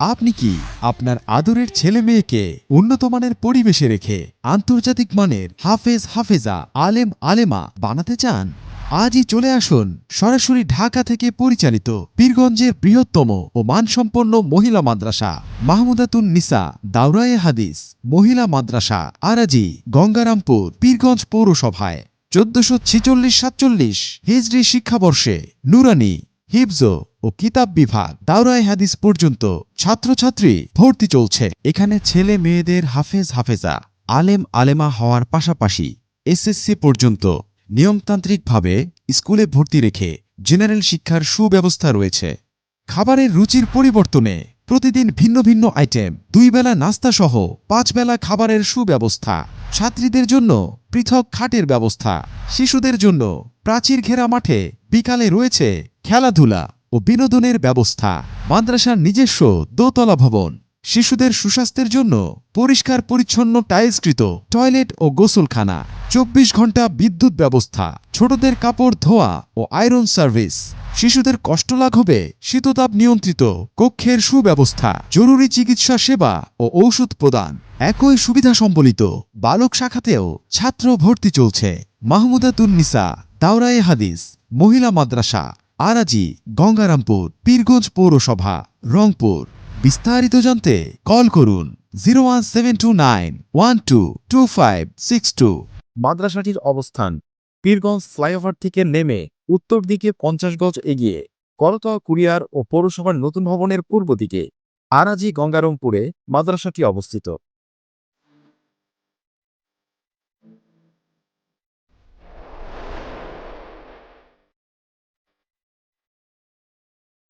আপনি কি আপনার আদরের ছেলে মেয়েকে উন্নত মানের পরিবেশে রেখে আন্তর্জাতিক মানের হাফেজ হাফেজা আলেম আলেমা বানাতে চান? আজই চলে আসুন সরাসরি ঢাকা থেকে পরিচালিত পীরগঞ্জের বৃহত্তম ও মানসম্পন্ন মহিলা মাদ্রাসা, মাহমুদাতুন নিসা দাউরায়ে হাদিস মহিলা মাদ্রাসা। আরাজি গঙ্গারামপুর পীরগঞ্জ পৌরসভায় চোদ্দশো ছিচল্লিশ সাতচল্লিশ হিজরি শিক্ষাবর্ষে নুরানি হিবজ ও কিতাব বিভাগ দাওরায় হাদিস পর্যন্ত ছাত্রছাত্রী ভর্তি চলছে। এখানে ছেলে মেয়েদের হাফেজ হাফেজা, আলেম আলেমা হওয়ার পাশাপাশি এসএসসি পর্যন্ত নিয়মতান্ত্রিকভাবে স্কুলে ভর্তি রেখে জেনারেল শিক্ষার সুব্যবস্থা রয়েছে। খাবারের রুচির পরিবর্তনে প্রতিদিন ভিন্ন ভিন্ন আইটেম, দুই বেলা নাস্তা সহ পাঁচ বেলা খাবারের সুব্যবস্থা। ছাত্রীদের জন্য পৃথক খাটের ব্যবস্থা। শিশুদের জন্য প্রাচীর ঘেরা মাঠে বিকালে রয়েছে খেলাধুলা। ও বিনোদনের ব্যবস্থা। মাদ্রাসার নিজস্ব দোতলা ভবন। শিশুদের সুস্বাস্থ্যের জন্য পরিষ্কার পরিচ্ছন্ন টাইলসকৃত টয়লেট ও গোসলখানা। চব্বিশ ঘণ্টা বিদ্যুৎ ব্যবস্থা। ছোটদের কাপড় ধোয়া ও আয়রন সার্ভিস। শিশুদের কষ্ট লাঘবে, শীততাপ নিয়ন্ত্রিত, কক্ষের সুব্যবস্থা, জরুরি চিকিৎসা সেবা ও ঔষধ প্রদান। একই সুবিধা সম্বলিত। বালক শাখাতেও ছাত্র ভর্তি চলছে। মাহমুদাতুন নিসা, দাওরায়ে হাদিস, মহিলা মাদ্রাসা। আরাজি, গঙ্গারামপুর, পীরগঞ্জ পৌরসভা, রংপুর। বিস্তারিত জানতে কল করুন zero one seven two nine one two two five six two. মাদ্রাসাটির অবস্থান, পীরগঞ্জ ফ্লাইওভার থেকে নেমে উত্তর দিকে পঞ্চাশ গজ এগিয়ে করতোয়া কুরিয়ার ও পৌরসভার নতুন ভবনের পূর্ব দিকে আরাজি গঙ্গারামপুরে মাদ্রাসাটি অবস্থিত।